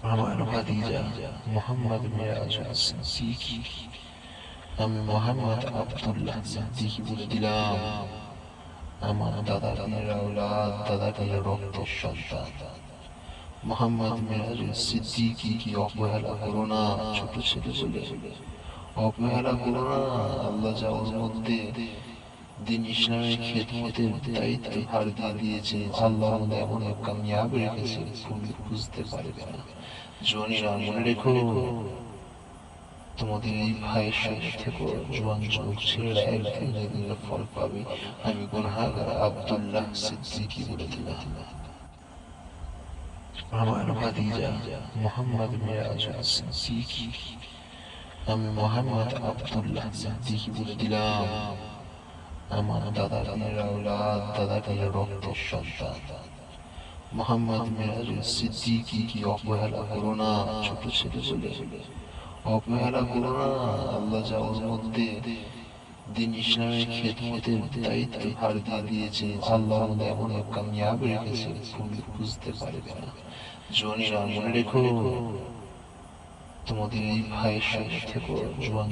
আমার ভাতিজা মোহাম্মদ মিরাজ সিদ্দিকী। আমি মোহাম্মদ আব্দুল্লাহ সিদ্দিকী বলে দিলাম। আমার দাদা পীরের আওলাদ দাদা পীরের রক্তের সন্তান। মোহাম্মদ মিরাজ সিদ্দিকী কি অবহেলা করো না ছোট ছেলে বলে। অবহেলা করো না আল্লাহ যা ওর মধ্যে দিন ইসলামের খেদমতের দায়িত্ব ভার দিয়ে দিয়েছে আল্লাহ আমাদের এমন এক কামিয়াব রেখেছে তুমি বুঝতে পারবে না। তোমাদের এই ভাইয়ের সাথে থেকো জোয়ান যুবক ছেলেরা একদিন না ফল পাবে। আমি গুনহাগার আব্দুল্লাহ সিদ্দিকী বলে দিলাম। আমার ভাতিজা মোহাম্মদ মিরাজ সিদ্দিকী। আমি মোহাম্মদ আব্দুল্লাহ সিদ্দিকী বলে দিলাম। আমার দাদা পীরের আওলাদ দাদা পীরের রক্তের সন্তান। মোহাম্মদ সিদ্দিকী কি করো না? ছোট ছেলে বলে। করো না, আল্লাহ যা ওর মধ্যে দিন ইসলামের খেদমতের দায়িত্ব ভার দিয়ে দিয়েছে, আল্লাহ আমাদের এমন এক কামিয়াব রেখেছে, তুমি বুঝতে পারবে না। জনীরা মনে রেখো, তোমাদের এই ভাইয়ের সাথে থেকো, জোয়ান